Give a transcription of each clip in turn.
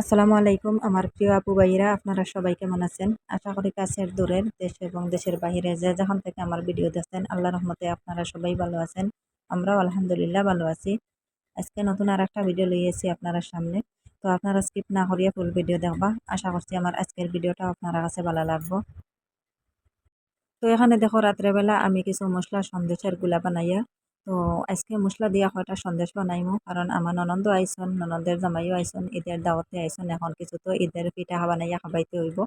আসসালামু আলাইকুম, আমার প্রিয় আপু ভাইয়েরা, আপনারা সবাই কেমন আছেন? আশা করি কাছের দূরের দেশ এবং দেশের বাহিরে যে যখন থেকে আমার ভিডিও দেখছেন আল্লাহ রহমতে আপনারা সবাই ভালো আছেন। আমরাও আলহামদুলিল্লাহ ভালো আছি। আজকে নতুন আর একটা ভিডিও লইয়েছি আপনারা সামনে। তো আপনারা স্কিপ না করিয়া ফুল ভিডিও দেখবা। আশা করছি আমার আজকের ভিডিওটা আপনারা কাছে ভালো লাগবো। তো এখানে দেখো, রাত্রেবেলা আমি কিছু মশলা, সন্দেশেরগুলা বানাইয়া তো আজকে মশলা দিয়া কয়টা সন্দেশ বানাইমু কারণ আমার ননন্দ আইসন ননন্দের জামাইও আইসন ঈদের দাওয়াতে আইসন এখন কিছু তো ঈদের পিঠা বানাইয়া খাবাইতে হইব।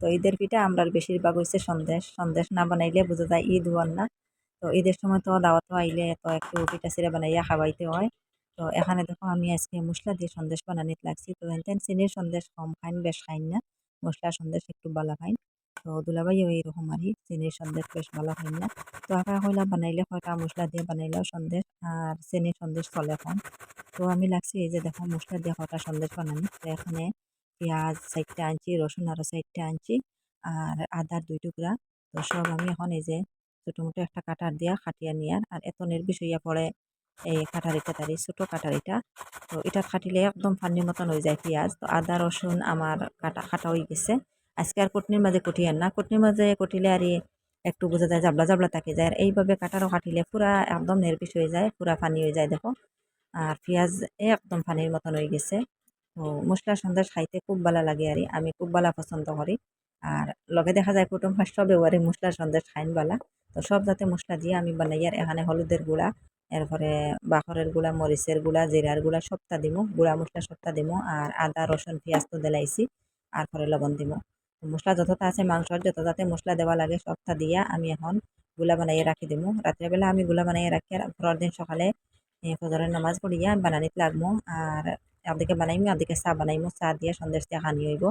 তো ঈদের পিঠা আমরা বেশিরভাগ হয়েছে সন্দেশ। সন্দেশ না বানাইলে বোঝা যায় ঈদ হওয়ার না। তো ঈদের সময় তো দাওয়াতও আইলে তো একটু পিঠা চিরা বানাইয়া খাবাইতে হয়। তো এখানে দেখো আমি আজকে মশলা দিয়ে সন্দেশ বানানিতে লাগছি। তো চিনির সন্দেশ কম খাইন বেশ খাইন না। মশলা সন্দেশ একটু বালা খাইন। তো দুলাভাইও এইরকম আরই চিনির সন্দেশ বেশ ভালো হয় না। তো আঁকা কইলা বানাইলে কয়টা মশলা দিয়ে বানাইলেও সন্দেশ আর চিনির সন্দেশ চলে কম। তো আমি লাগছি এই যে দেখো মশলা দিয়ে কয়টা সন্দেশ বানানি তো এখানে পেঁয়াজ চারটে আনছি রসুন আরও চারটে আনছি আর আদার দুই টুকরা তো সব আমি এখন এই যে ছোটো মোটো একটা কাটার দিয়া খাটিয়া নিয়ার আর এত নির্বিষ হইয়া পড়ে এই কাটারি কাটারি ছোটো কাটারিটা তো এটা খাটিলে একদম পানির মতন হয়ে যায় পেঁয়াজ। তো আদা রসুন আমার কাটা কাটা হয়ে গেছে। আজকে আর কটনির মাঝে কটিয়ার না। কটনির মাঝে কটিলে আর একটু বোঝা যায়, জাবলা জাবলা থাকে যায়। আর এইভাবে কাটারও কাটিলে পুরা একদম নির্বিষ হয়ে যায়, পুরা পানি হয়ে যায় দেখো। আর পেঁয়াজ একদম পানির মতন হয়ে গেছে। তো মশলা সন্দেশ খাইতে খুব ভালো লাগে আর আমি খুব ভালো পছন্দ করি। আর লগে দেখা যায় কুটুম ফাঁস সব আর মশলা সন্দেশ খাইন বালা। তো সব যাতে মশলা দিয়ে আমি বানাই। আর এখানে হলুদের গুঁড়া, এরপরে বাখরের গুঁড়া, মরিচের গুঁড়া, জিরার গুঁড়া সবটা দিমু। গুঁড়া মশলা সবটা দিমু। আর আদা, রসুন, পেঁয়াজ তো দিলাইছি। আর পরে লবণ দিমু। মশলা যতটা আছে, মাংসর যতটাতে মশলা দেওয়া লাগে সবটা দিয়া আমি এখনগুলা বানাইয়ে রাখি দিমু। রাত্রেবেলা আমি গুলা বানাইয়ে রাখি আর পরের দিন সকালে ফজরের নামাজ পড়িয়া বানানিতে লাগবো আর একদিকে বানাইমু একদিকে চা বানাইমু। চা দিয়ে সন্দেশ দিয়ে খানি হইব।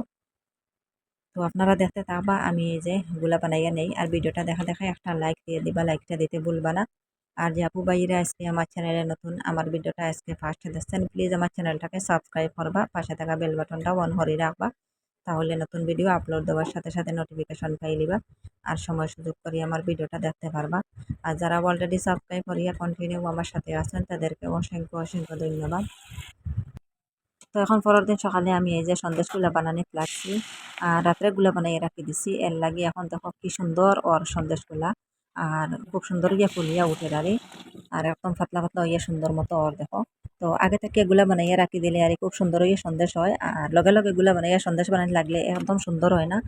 তো আপনারা দেখতে থাকবা আমি এই যে গুলা বানাইয়া নেই আর ভিডিওটা দেখা দেখা একটা লাইক দিয়ে দিবা লাইকটা দিতে ভুলবা না। আর যে আপু ভাইরা আজকে আমার চ্যানেলে নতুন, আমার ভিডিওটা আজকে ফার্স্ট দেখছেন প্লিজ আমার চ্যানেলটাকে সাবস্ক্রাইব করবা, পাশে থাকা বেল বাটনটা অন করে রাখবা। তাহলে নতুন ভিডিও আপলোড দেওয়ার সাথে সাথে নোটিফিকেশন পাই লিবা আর সময় সুযোগ করি আমার ভিডিওটা দেখতে পারবা। আর যারা অলরেডি সাবস্ক্রাইব করিয়া কন্টিনিউ আমার সাথে আছেন তাদেরকে অসংখ্য অসংখ্য ধন্যবাদ। তো এখন পরের দিন সকালে আমি এই যে সন্দেশগুলা বানানি লাগছি আর রাত্রে গুলা বানাই রাখি দিছি। এর লাগে এখন দেখো কি সুন্দর ওর সন্দেশগুলা আর খুব সুন্দর ইয়ে ফুলিয়া উঠে দাঁড়ি আর একদম পাতলা পাতলা ইয়ে সুন্দর মতো ওর দেখো। তো আগে থেকে এগুলা বানাইয়া রাখি দিলে আর খুব সুন্দর ইয়ে সন্দেশ হয়। আর লগে লগে এগুলা বানাইয়া সন্দেশ বানাই লাগলে একদম সুন্দর হয় না।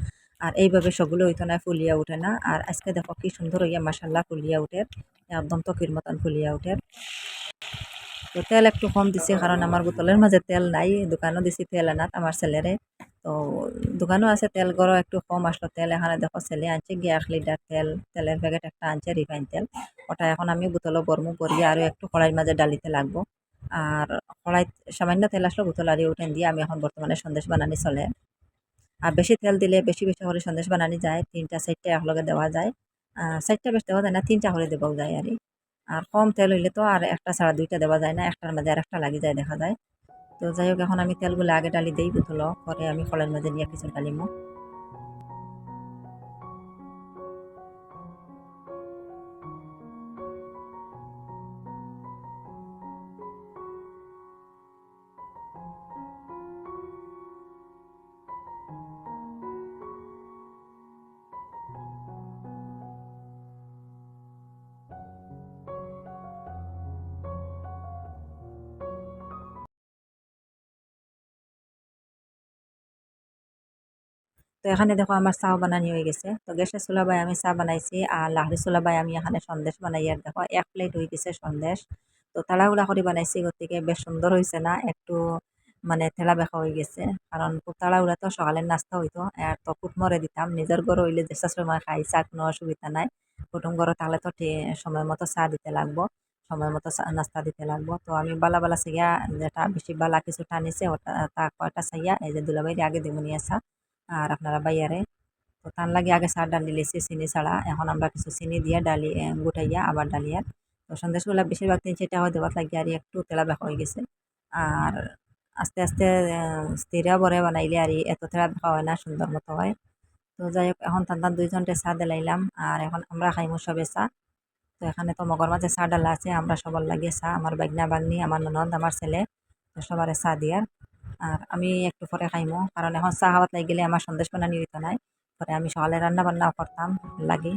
আর এইভাবে সবগুলো হইতো না ফুলিয়া উঠে না। আর আজকে দেখো কি সুন্দর হইয়া মাসাল্লাহ ফুলিয়া উঠে। একদম তকির মতন ফুলিয়া উঠে। তো তেল একটু কম দিছি, কারণ আমার বোতলের মাঝে তেল নাই, দোকানও দিছি তেল আনাত আমার ছেলেরে। তো দোকানও আছে তেল গড়ো একটু কম আসলো তেল। এখানে দেখো ছেলে আনছে, গিয়ে এক লিটার তেল, তেলের প্যাকেট একটা আনছে রিফাইন তেল। ওটা এখন আমি বোতলও বরমু বরিয়ে আরও একটু কড়াইয়ের মাঝে ডালিতে লাগবো। আর কড়াই সামান্য তেল আসলো, বোতল আরি উঠেন দিয়ে আমি এখন বর্তমানে সন্দেশ বানানি চলে। আর বেশি তেল দিলে বেশি বেশি করে সন্দেশ বানানি যায়, তিনটা চারটা একলগে দেওয়া যায়। চারটা বেশ দেওয়া যায় না, তিনটা করে দেওয়াও যায় আর আর কম তেল হইলে তো আর একটা ছাড়া দুইটা দেওয়া যায় না, একটার মাঝে আর একটা লাগি যায় দেখা যায়। তো যাই হোক, এখন আমি তেলগুলো আগে ডালি দিই, বোতল, পরে আমি ফলের মাঝে নিয়ে কিছু ডালিমো। এখানে দেখো আমার চাও বানানি হয়ে গেছে। তো গ্যাসের চুলাবাই আমি চা বানাইছি আর লাহড়ি চুলাবাই আমি এখানে সন্দেশ বানাই। আর দেখো এক প্লেট হয়ে গেছে সন্দেশ। তো তাড়াহুড়া করে বানাইছি, গতিকে বেশ সুন্দর হয়েছে না? একটু মানে ঠেলা বেখা হয়ে গেছে। কারণ তাড়াহুড়া তো, সকালের নাস্তা হইতো। আর তো মরে দিতাম। নিজের ঘর হইলে যে সময় খাই, চা কোনো অসুবিধা নাই। কুটুম ঘরে তাহলে তো সময় মতো চা দিতে লাগবো। সময় মতো নাস্তা দিতে লাগবো। তো আমি বালা বালা সাইয়া যেটা বেশি বালা কিছু টানিছে ওটা, তা কয়টা চাইয়া, এই যে দুলাবাইরে আগে নিয়ে চা। আর আপনারা বাইয়ারে। তো তার লাগে আগে চার ডালি লেছি চিনি ছাড়া। এখন আমরা কিছু চিনি দিয়ে ডালি গুটাইয়া আবার ডালিয়ার তো সন্দেশগুলো বেশিরভাগ তিন চারটা হয় দেওয়ার লাগে আর একটু তেলা বেকা হয়ে গেছে। আর আস্তে আস্তে স্থিরা বরে বানাইলে আর এত তেলা বেকা হয় না, সুন্দর মতো হয়। তো যাই হোক, এখন তান্তান দুইজনটে চা দিলাইলাম। আর এখন আমরা খাইমু সবে চা। তো এখানে তো মগর মাঝে চা ডালা আছে, আমরা সবার লাগে চা। আমার বাগনা বাগনি, আমার ননদ, আমার ছেলে। তো সবার চা দিয়ার। আর আমি একটু পরে খাইমো। কারণ এখন চা খাওয়াত লাগি গেলে আমার সন্দেশ বানা হইত নাই। পরে আমি সকালে রান্না বান্না করতাম, লাগে।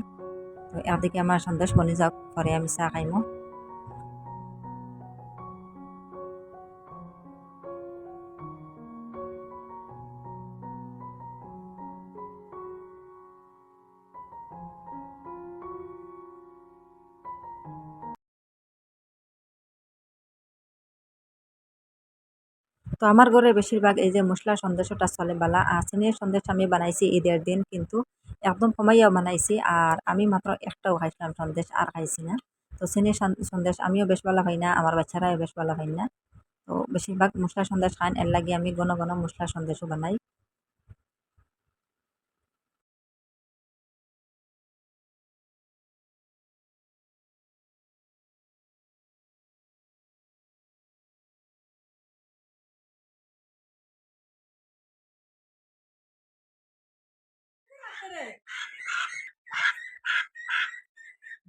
তো একদিকে আমার সন্দেশ বনি যাওক, পরে আমি চা খাইমো। তো আমার ঘরে বেশিরভাগ এই যে মশলা সন্দেশটা চলে, বালা আর চিনির সন্দেশ আমি বানাইছি ঈদের দিন, কিন্তু একদম কমাইয়াও বানাইছি আর আমি মাত্র একটাও খাইছিলাম সন্দেশ আর খাইছি না। তো চিনির সন্দেশ আমিও বেশ ভালো খাই না, আমার বাচ্চারাও বেশ ভালো খাই না। তো বেশিরভাগ মশলা সন্দেশ খান এর লাগে আমি ঘন ঘন মশলা সন্দেশও বানাই।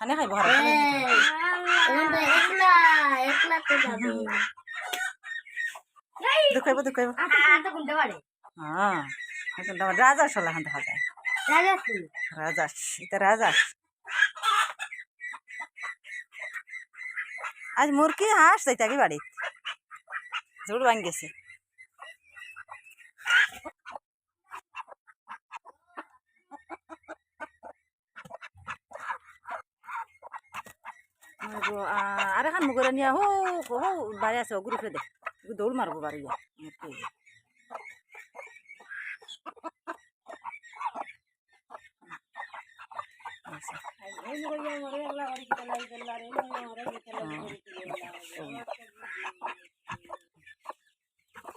খানি খাইব দুখাইব দুখাইব হ্যাঁ এখন তোমার রাজা সলা খান দেখা যায় রাজাস এটা রাজাস আজ মুরগি হাঁস যাইতে কি বাড়িত জোর ভাঙ গেছে আর এখন মুগরে নিয়ে হো হো বাড়ি আছে ঘুরে ফেলে দে দৌড় মারবো বাড়ি মুরগি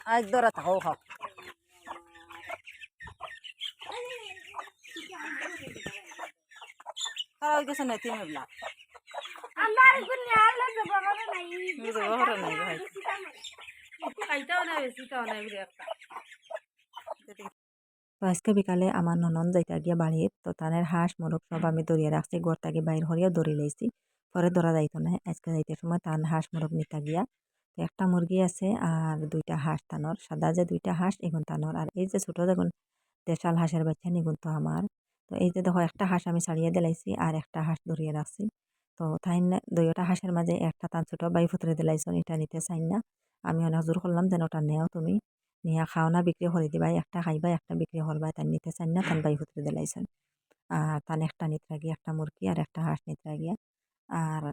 আজ দরা থাকো খাও খাওয়া গেছে না তিন বেলা আজকে বিকালে আমার ননন যাইতা গিয়া বাড়িত তো তানের হাঁস মোরগ সব আমি দরিয়া রাখছি ঘর থেকে বাইর হরিয়া দড়ি লাইছি পরে ধরা যাইতো না, আজকে যাইতে সময় তান হাঁস মোরগ নিতা গিয়া। তো একটা মুরগি আছে আর দুইটা হাঁস তানর সাদা যে দুইটা হাঁস এগুন তানর আর এই যে ছোটো দেখুন দেশাল হাঁসের বাচ্চা নিগুন তো আমার তো এই যে দেখো, একটা হাঁস আমি ছাড়িয়ে দিলাইছি আর একটা হাঁস ধরিয়ে রাখছি তো তাই না দুইটা হাঁসের মাঝে একটা তান ছোটো বাই ফুতরে দিলাইছন এটা নিতে চাই না। আমি অনেক জোর করলাম যেন ওটা নেও তুমি। নিয়া খাও না, বিক্রি করে দিবাই, একটা খাইবা একটা বিক্রি করবা তাই নিতে চাই না তান বাই ফুতরে দিলাইছন আর তান একটা নিতে গিয়া, একটা মুরগি আর একটা হাঁস নিতে গিয়া। আর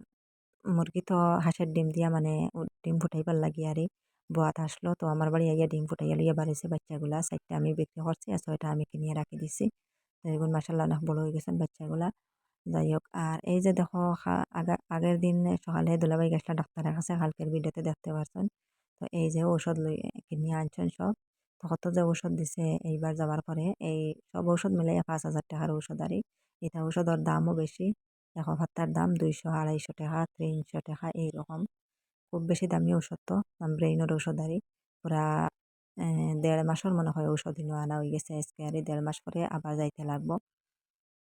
মুরগি তো হাঁসের ডিম দিয়া মানে ডিম ফুটাইবার লাগি আর। বোয়াত আসলো তো আমার বাড়ি আইয়া ডিম ফুটাইয়া লইয়া বাড়িছে বাচ্চাগুলা, চারটা আমি বিক্রি করছি, আর ছয়টা আমি কিনিয়ে রাখি দিছি। তো এগুলো মাসাল্লাহ অনেক বড় হয়ে গেছেন বাচ্চাগুলা। যাই হোক আর এই যে দেখো আগের দিন সকালে দুলাবাই গেছিলা ডাক্তারের কাছে কালকের ভিডিওতে দেখতে পারছেন। তো এই যে ঔষধ লই কিনে আনছেন সব। তো কত যে ঔষধ দিছে, এইবার যাবার পরে এই সব ঔষধ মিলাইয়া পাঁচ হাজার টাকার ঔষধ আর এটা ঔষধের দামও বেশি। দেখো ভাত্তার দাম দুইশো, আড়াইশো টাকা, তিনশো টাকা এইরকম খুব বেশি দামি ঔষধ তো ব্রেইনের ঔষধ আর পুরা দেড় মাসের মনে হয় ঔষধ আনা হয়ে গেছে আজকে আর দেড় মাস পরে আবার যাইতে লাগবো।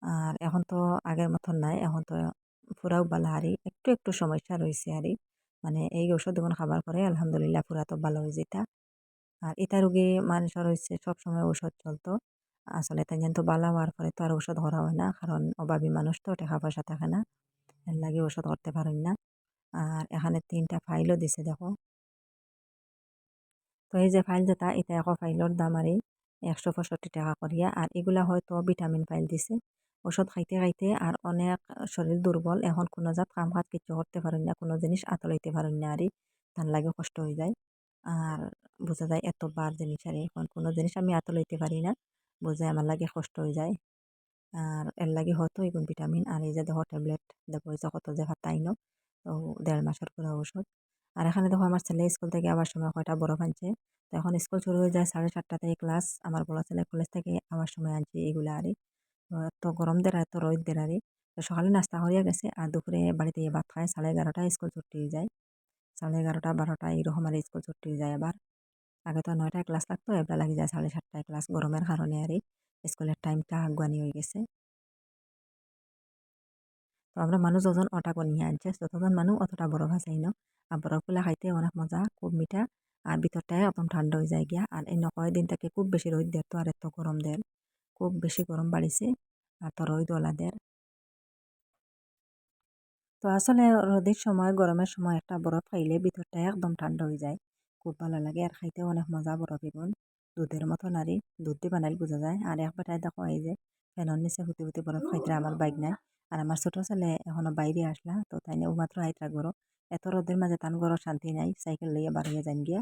আর এখন তো আগের মতন নাই। এখন তো ফুরাও বালা হারি একটু একটু সমস্যা রয়েছে আরই মানে এই ঔষধ যখন খাবার পরে আলহামদুলিল্লাহ পুরা তো ভালো হয়ে যেতা। আর এটা রোগী মানুষের হচ্ছে সবসময় ওষুধ চলতো। আসলে তাই তো বালা হওয়ার পরে তো আর ঔষধ করা হয় না, কারণ অভাবী মানুষ তো টাকা পয়সা থাকে না। এর লাগে ওষুধ করতে পারেন না। আর এখানে তিনটা ফাইলও দিছে, দেখো। তো এই যে ফাইল যেটা, এটা একো ফাইলের দাম আর একশো পঁয়ষট্টি টাকা করিয়া, আর এগুলা হয়তো ভিটামিন ফাইল দিছে। ওষুধ খাইতে খাইতে আর অনেক শরীর দুর্বল এখন কোনো জাত কাম কাজ কিছু করতে পারেন না, কোনো জিনিস আতলাইতে পারেন না আর তার লাগে কষ্ট হয়ে যায়। আর বোঝা যায় এত বার জিনিস আর এখন কোনো জিনিস আমি আতলাইতে পারি না বোঝায় আমার লাগে কষ্ট হয়ে যায়। আর এর লাগে হতো এগুন ভিটামিন আর এই যে দেখো ট্যাবলেট দেখো যে কত যে তাইনো তো দেড় মাসের পুরো ওষুধ আর এখানে দেখো আমার ছেলে স্কুল থেকে আবার সময় কয়টা বরফ আনছে, তো এখন স্কুল শুরু হয়ে যায় সাড়ে সাতটা থেকে ক্লাস আমার বড় ছেলে কলেজ থেকে আবার সময় আনছে এগুলা আরই তো গরম দের এত রোদ দের আরই তো সকালে নাস্তা করিয়া গেছে আর দুপুরে বাড়িতে ভাত খায় সাড়ে এগারোটায় স্কুল ছুটি হয়ে যায়। সাড়ে এগারোটা বারোটা এইরকম আর স্কুল ছুটি হয়ে যায় আবার আগে তো নয়টায় ক্লাস থাকতো এবার লাগে যায় সাড়ে সাতটায় ক্লাস গরমের কারণে আর স্কুলের টাইমটা আগুয়ানি হয়ে গেছে। তো আমরা মানুষ যখন অটা নিয়ে আনছে ততজন মানুষ অতটা বরফ আছে না আর বরফগুলা খাইতে অনেক মজা, খুব মিঠা। আর ভিতরটায় একদম ঠান্ডা হয়ে যায় গিয়া। আর এই কয়েকদিন থেকে খুব বেশি রোদ দেয় তো আর এত গরম দেয় খুব বেশি গরম বাড়িছে, আর তো রোদ ওলা তো আসলে রোদের সময়, গরমের সময় একটা বরফ খাইলে ভিতরটা একদম ঠান্ডা হয়ে যায়। খুব ভালো লাগে, আর খাইতেও অনেক মজা বরফ এবং দুধের মতো নারী, দুধ দিয়ে বানাইলে বোঝা যায়। আর একবারটাই দেখো এই যে ফ্যানের নিচে হুতি হুতি বরফ খাইতে আমার বাইক নাই। আর আমার ছোট ছেলে এখনও বাইরে আসলা, তো তাই ও মাত্র আইতরা গরো। এত রোদের মাঝে তান গরো শান্তি নাই, সাইকেল লইয়া বাড়িয়ে যান গিয়া।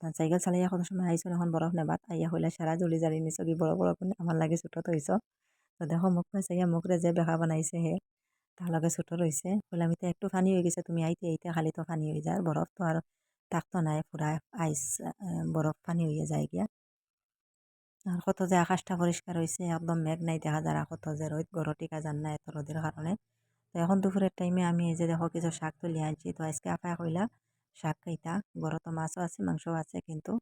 তান সাইকেল চালাইয়া কত সময় আইসো এখন বরফ নেবাত। আইয়া হইলে সারা জলি জালি নিছো কি বড় বড় করে আমার লাগে ছোট থইছ তো দেখো মুখ পাইছে মুখরে যে বেহা বানাইছে হে তার লগে ছোট রয়েছে বলে আমি তো একটু ফানি হয়ে গেছে, তুমি আইতে আইতে খালি তো ফানি হয়ে যায় বরফ তো আর থাকতো নাই পুরা আইস বরফ পানি হয়ে যায় গিয়া। আর কত যে আকাশটা পরিষ্কার হয়েছে একদম মেঘ নাই দেখা যায় কত যে রোদ গড় টিকা যান না এত রোদের কারণে তো এখন দুপুরের টাইমে আমি এই যে দেখো কিছু শাক তুলি আনছি। তো আজকে আপায় কইলা শাক খাইতা গড় তো মাছও আছে, মাংসও আছে কিন্তু।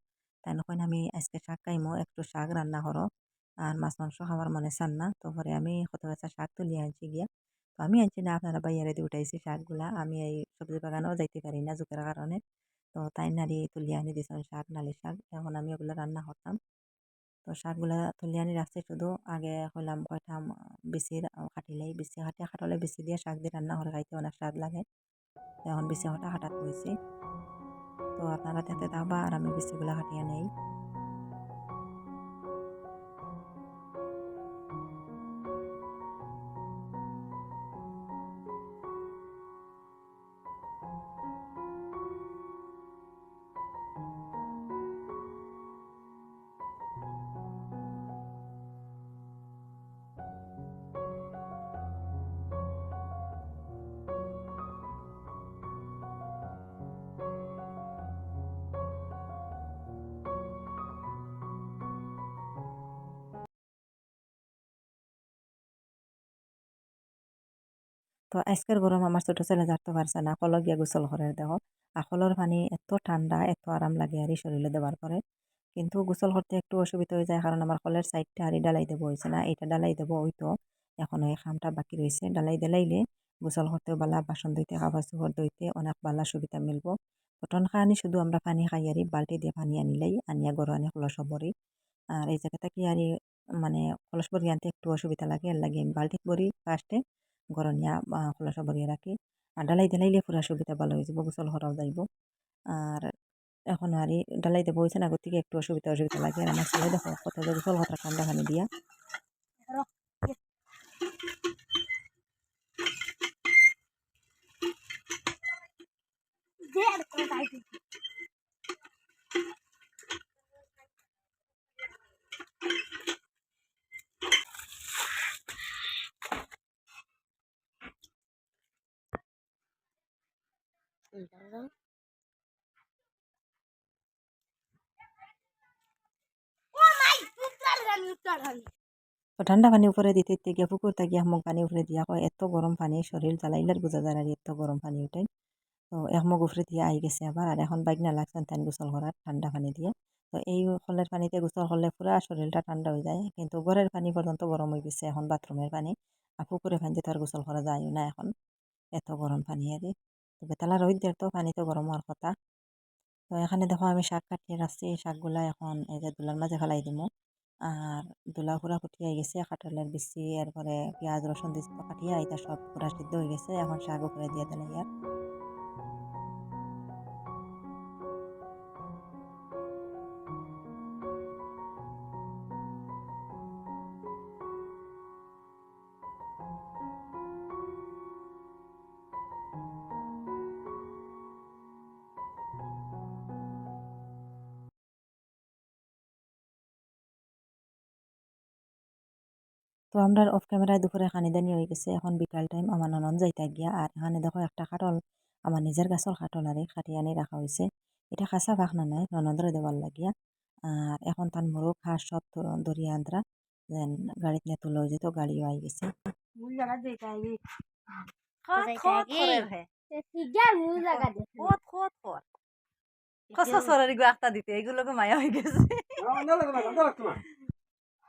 তাই নখন আমি আজকে শাক খাইমো, একটু শাক রান্না করো। আর মাছ, মাংস খাওয়ার মনে চান না, তো পরে আমি কত বেচা শাক তুলি আনছি গিয়া। তো আমি আনছি না, আপনারা বাইরে দিয়ে উঠাইছি শাকগুলা। আমি এই সবজি বাগানেও যাইতে পারি না জোকের কারণে। তো তাই নারী তুলি আনি দিয়েছেন শাক, নালি শাক। এখন আমি ওগুলো রান্না করতাম। তো শাকগুলা তুলি আনি রাখছি শুধু। আগে হইলাম কয়টা বেশি কাটিলেই বেশি কাটিয়া কাটলে বেশি দিয়ে শাক দিয়ে রান্না করে খাইতে অনেক স্বাদ লাগে। এখন হঠাৎ হাঁটাত হয়েছে। তো আপনারা তাতে থাকবা আর আমি বেশিগুলা হাঁটিয়ে নেই। তো আজকের গরম আমার ছোট ছেলে জারতে পারছে না কল গিয়া গোসল করে দেখো আখলর পানি এত ঠান্ডা এত আরাম লাগে আর শরীরে দেওয়ার পরে কিন্তু গোসল করতে একটু অসুবিধা হয়ে যায় কারণ আমার কলের সাইডটা আর ডালাই দেবো হয়েছে না এটা ডালাই দেবো ওই তো এখন এই খামটা বাকি রয়েছে ডালাই দিলাইলে গোসল করতেও বালা বাসন ধুইতে খাবার চুপড় ধুইতে অনেক বালা সুবিধা মিলব। প্রথম খানি শুধু আমরা পানি খাই আর বালতি দিয়ে পানি আনিলাই আনিয়া গরু আনি কলস বরি আর এই জায়গাটা কি আর মানে কলস বরি আনতে একটু অসুবিধা লাগে এর লাগে বালতি বরি ফার্স্টে গরনিয়া খোলাসা বরিয়ে রাখি আর ডালাই দিলাইলে পুরা সুবিধা ভালো হয়ে যাব গোসল করাও যাইব। আর এখন আর ডালাই দেবো হয়েছে না থেকে একটু অসুবিধা অসুবিধা লাগে। আর আমার ছেলে দেখো কত গোসল কথা ঠান্ডা পানি দিয়া। তো ঠান্ডা পানি উপরে দিতে দিতে গিয়া পুকুর গিয়া মুখ পানি উপরে দিয়া কয় এত গরম পানি শরীর জ্বালাইলার বোঝা যায় আর এত গরম পানি উঠাই তো এক মুখ উপরে দিয়ে আই গেছে আবার আর এখন বাইক না লাগছেন তাই গোসল করার ঠান্ডা পানি দিয়ে তো এই কলের পানিতে গোসল করলে পুরা শরীরটা ঠান্ডা হয়ে যায় কিন্তু ঘরের পানি পর্যন্ত গরম হয়ে গেছে এখন বাথরুমের পানি আর পুকুরে পানিতে তো আর গোসল করা যায় না এখন এত গরম পানি আর বেতালা রোদের তো পানি তো গরম হওয়ার কথা তো এখানে দেখো আমি শাক কাটিয়ে রাখছি শাকগুলা এখন এই যে দুলার মাঝে ফেলাই দিব আর দোলা পুরা ফুটিয়ে গেছে, কাঁঠালের বিচি, এরপরে পেঁয়াজ, রসুন দিচ্ছি কাটিয়ে এটা সব পুরা সিদ্ধ হয়ে গেছে। এখন শাক উপরে দিয়ে দিলে আর তো আমরা অফ ক্যামেরায় দুপুরে খানিদানি হয়ে গেছে। এখন বিকাল টাইম আমার ননদ যাইতে গিয়া আর এখানে দেখো একটা খাটল আমার নিজের গাছের খাটল আর খাটি আনি রাখা হয়েছে এটা খাসা ভাখনা নাই ননদরে দেওয়ার লাগিয়া। আর এখন তার মোরগ হাঁস সব দরিয়া আন্দ্রা যেন গাড়িতে নিয়ে তুলে যেত গাড়িও আই গেছে। কষ্ট সরারি গো দিতে এগুলোকে মায়া হয়ে গেছে।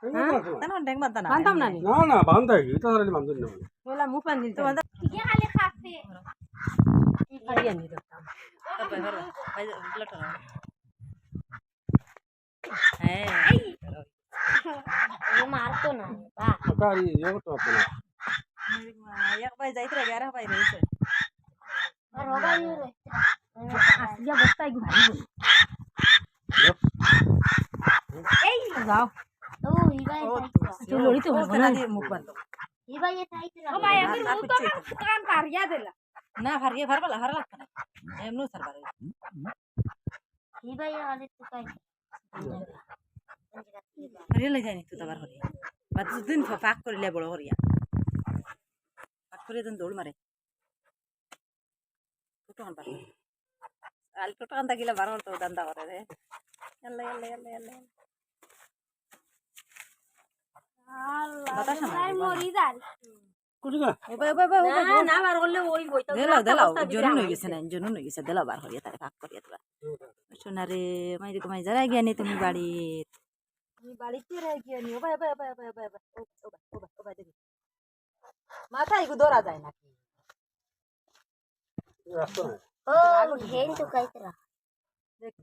না না বান্ধাই এটা ধরে বান্ধব না বলা মুপান দিল তো বান্ধব কি খালি খাসে আরিয়া নি দতাম তারপর ধরো ভাই লটো হ্যাঁ ও মারতো না বা কারি ইও তো আপনা এক ভাই যাইতে রে 11 ভাই রইছে রোগা ইউ রে আসিয়া বস্তা কি ভাই এই যাও না ভারিয়ে ভার পালা ভার লাগতো না এমনও স্যার ভারে ভারিয়ে লাগে জানি তো তাবার হরিয়া বা দুদিন ফাঁক করিলে বড় হরিয়া ফাঁক করে দিন দৌড় মারে টোটান পারে ಅಲ್ಲಿ টোಟಾನ್ ತಗಿಲ್ಲ ಬರೋರ್ತು ದಂದ ಅವರೇ ಎಲ್ಲ ಎಲ್ಲ ಎಲ್ಲ. তুমি বাড়ির মাথায় ধরা যায় নাকি দেখি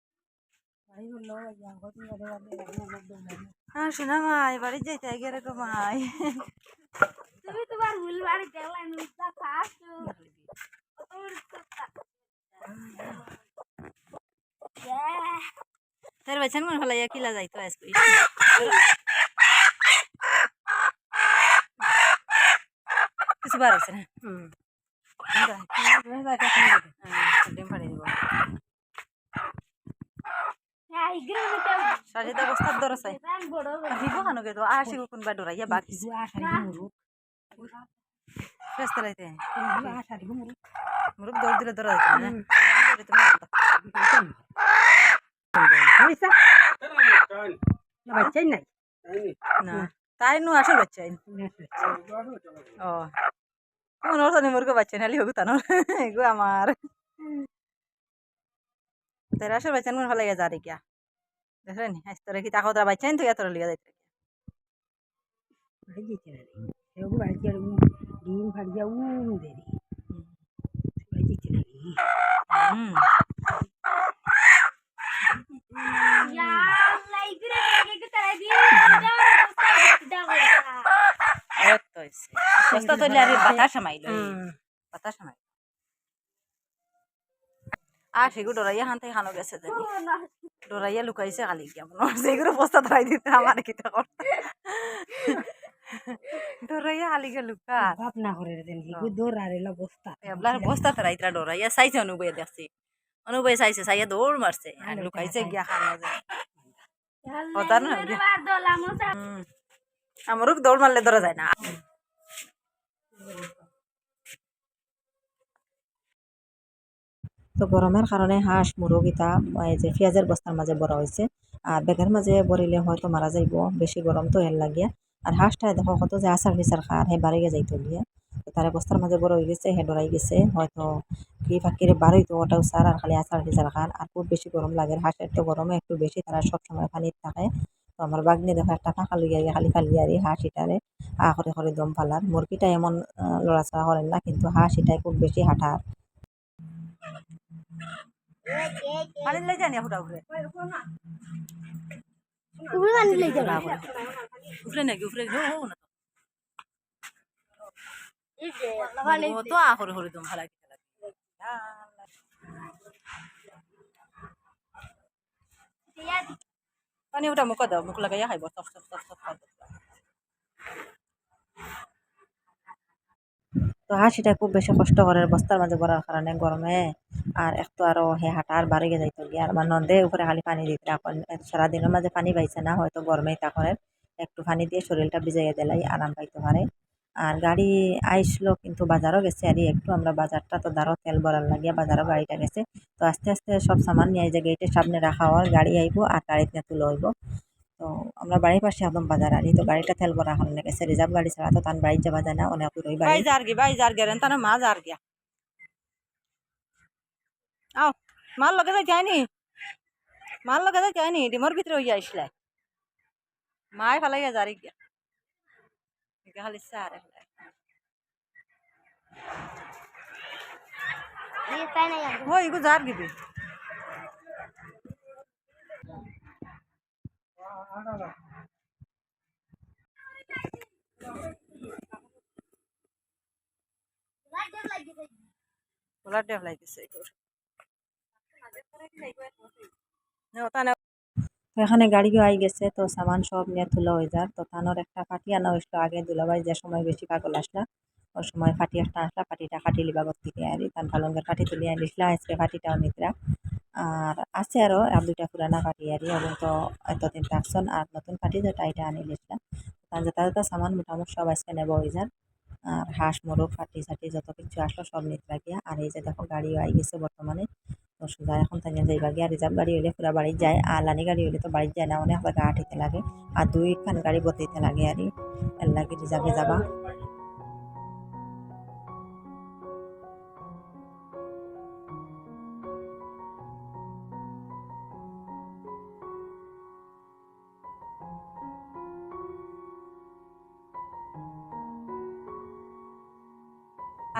হ্যাঁ শোনা মাই বাড়ি যাইতে আগে রে গো মাই তুমি তোমার ভুল বাড়ি ফাসু তার মনে হলো কিলা যাইতো আজকে। কিছু বার আছে না? হুম। ডিম ফাড়ি দিব। সাজে তো বস্তার দর আছে। দিব খানো কে তো আসি কোনবা ডরা ইয়া বাকি ফেস্তা লাইতে মুরুক দর দিলে দরা দিতে না। বাচ্চাই নাই না, তাই নু আসল বাচ্চাই ও কোন অর্থ নেই মুরগো বাচ্চাই নালি হোক তানোর আমার আসল বাচ্চান মন ভালো গেছে আর গিয়া দেখলেন তোরা কি তাকাও তারা বাচ্চা তো তোরা লিয়া যাইতে ডিম ফাড়িয়া উম দেরি হুম বাতাস মাইল বাতাস মাইল আ সেগু ডরাইয়া হান থেকে খানো গেছে জানি ডরাইয়া লুকাইছে খালি গিয়া মনে এগুলো বস্তা ধরাই দিতে আমার কিতা করতে। ডরাইয়া খালি গিয়া লুকা বাপ না করে দেন আর এলা বস্তা। এবলার বস্তা ধরাই তারা ডরাইয়া চাইছে অনুবয়ে দেখছি। অনুবয়ে চাইছে চাইয়া দৌড় মারছে। আর লুকাইছে গিয়া খানো যায় কথা না দোলা মোসা হুম। আমারও দৌড় মারলে ধরা যায় না। তো গরমের কারণে হাঁস মুরগিটা এই যে পেঁয়াজের বস্তার মাঝে বড় হয়েছে আর বেগের মাঝে বরিলে হয়তো মারা যাইব বেশি গরম তো হেল লাগিয়া আর হাঁসটা দেখো কত যে আচার বিচার খার হে বাড়ি গে যাইতো তো তারে বস্তার মাঝে বড় হয়ে গেছে, হে ডরাই গেছে, হয়তো কি ফাঁকিরে বার হইতো ওটাও সার আর খালি আচার বিচার খার আর খুব বেশি গরম লাগে হাঁসের তো গরমে একটু বেশি তারা সবসময় পানির থাকে। তো আমার বাগনি দেখো একটা ফাঁকা লইয়া গিয়ে খালি খালি আর হাঁস ইটারে হা করে করে দম ফালার মুরগিটা এমন লড়াচড়া করেন না, কিন্তু হাঁস এটাই খুব বেশি হাঁটার পানি লৈ যায় নি ফুটা উঠে উঠে পানি লৈ যায় সৰু সৰু তুম ভালা পানী উঠা মোক দাও মোক লগাই খাইব। চব চব চব চব তো হাসিটা খুব বেশি কষ্ট করে বস্তার মাঝে পড়ার কারণে গরমে। আর একটু আরও হে হাঁটার বাড়ি গে যাইতো গিয়ে আর আমার নন্দে উপরে খালি পানি দিতে এখন সারাদিনের মাঝে পানি পাইছে না, হয়তো গরমেই তা করে। একটু পানি দিয়ে শরীরটা ভিজাইয়া দিলাই আরাম পাইতে পারে। আর গাড়ি আইসলো কিন্তু বাজারও গেছে। আর একটু আমরা বাজারটা তো দাঁড়ো তেল ভরার লাগিয়া বাজারও গাড়িটা গেছে। তো আস্তে আস্তে সব সামান নিয়ে যে গেটের সামনে রাখা হওয়ার গাড়ি আইব আর গাড়িতে তুলে হইব তো আমরা বাড়ির পাশে একদম বাজার আনি তো গাড়িটা তেল ভরা হল লেগেছে রিজার্ভ গাড়ি ছাড়া তো তার বাড়ির যাওয়া যায় না অনেক দূর ওই বাড়ি যার গে বাই যার গেলেন তার মা যার গিয়া আও মাল লগে যাই যায়নি মাল লগে যাই যায়নি ডিমর ভিতরে হইয়া আসলে মায় ফেলাইয়া যারি গিয়া খালি সারে ফেলাই ওই গো যার গিবি এখানে গাড়িও আই গেছে, তো সামান সব নিয়ে তোলা হয়ে যার তো তানোর একটা ফাটি আনা হয়েছিল আগে দুলাবাই যে সময় বেশি পাগল আসলা ওই সময় ফাটি একটা আসলা ফাটিটা ফাটি লিবাগর থেকে আনি, তান ফালঙ্গের ফাটি তুলিয়ে আনিসলা আজকে ফাটিটাও নিতরা আর আছে আরও, আর দুইটা পুরানা ফাটি আরি এবং তো এতদিন থাকছন আর নতুন ফাটি যেটা, এটা আনি লিসলা তার যেটা যেটা সামান মোটামুটি সব আজকে নেব হয়ে যার আর হাঁস, মোরগ, ফাটি সাটি যত কিছু আসলো সব নিতে লাগিয়া আর এই যে দেখো গাড়িও আই গেছে বর্তমানে। তো সোজা এখন তাই যাইবা গিয়া রিজার্ভ গাড়ি হইলে পুরা বাড়ি যায়, আর লানি গাড়ি হইলে তো বাড়ি যায় না, অনেক জায়গা হাঁটিতে লাগে। আর দুইখান গাড়ি বতাইতে লাগে আর এর লাগে রিজার্ভে যাবা।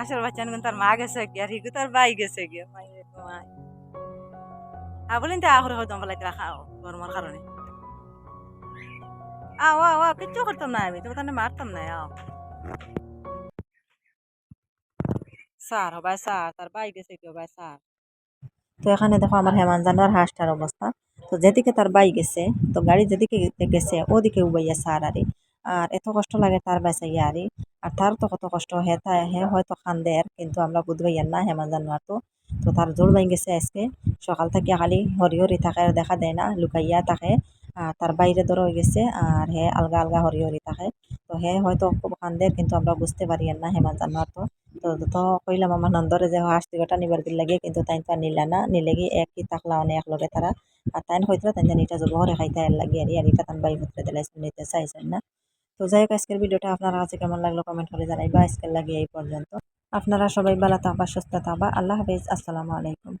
আসল বাচ্চা নিগুন তার মা গেছে গিয়া রিগু তার বাই গেছে গিয়া মাই আ, বলেন তা আহরে হয়তো আমার লাগে রাখা গরমের কারণে। আও আও আও কিচ্ছু করতাম না আমি, তোমার তাহলে মারতাম না, আও। স্যার হবাই স্যার, তার বাই গেছে কি হবাই স্যার। তো এখানে দেখো আমার হেমান জানোয়ার হাঁসটার অবস্থা। তো যেদিকে তার বাই গেছে, তো গাড়ি যেদিকে গেছে, ওদিকে উবাইয়া সার আরে। আর এত কষ্ট লাগে তার বাসাইয়া আরে। আর তার তো কত কষ্ট হে তা হে হয়তো খান্দে আর, কিন্তু আমরা বুধবাইয়ার না, হেমান জানোয়ার তো তো তার জোর বাই গেছে আজকে। সকাল থেকে খালি হরি হরি থাকে আর দেখা দেয় না, লুকাইয়া থাকে। আর তার বাইরে ধরো হয়ে গেছে আর হে আলগা আলগা হরি হরি থাকে। তো হে হয়তো খুব খান্দে কিন্তু আমরা বুঝতে পারি আর না, হেমান জানোয়ার তো তো তো কইলাম আমার নন্দরে যে হাঁস দিগটা নিবার দিল লাগে কিন্তু তাই তো আর নিলা না নিলে কি একই তাকলা অনেক একলগে তারা আর তাই হয়তো তাই জানি এটা জব হরে খাইতে আর লাগে আর আর এটা তান বাই ভিতরে নিতে চাইছেন না। তো যাই হোক, আজকের ভিডিওটা আপনারা কাছে কেমন লাগল কমেন্ট করে জানাই, বা আজকের লাগে এই পর্যন্ত। আপনারা সবাই ভালো থাকবা, সুস্থ থাকবা। আল্লাহ হাফিজ, আসসালামু আলাইকুম।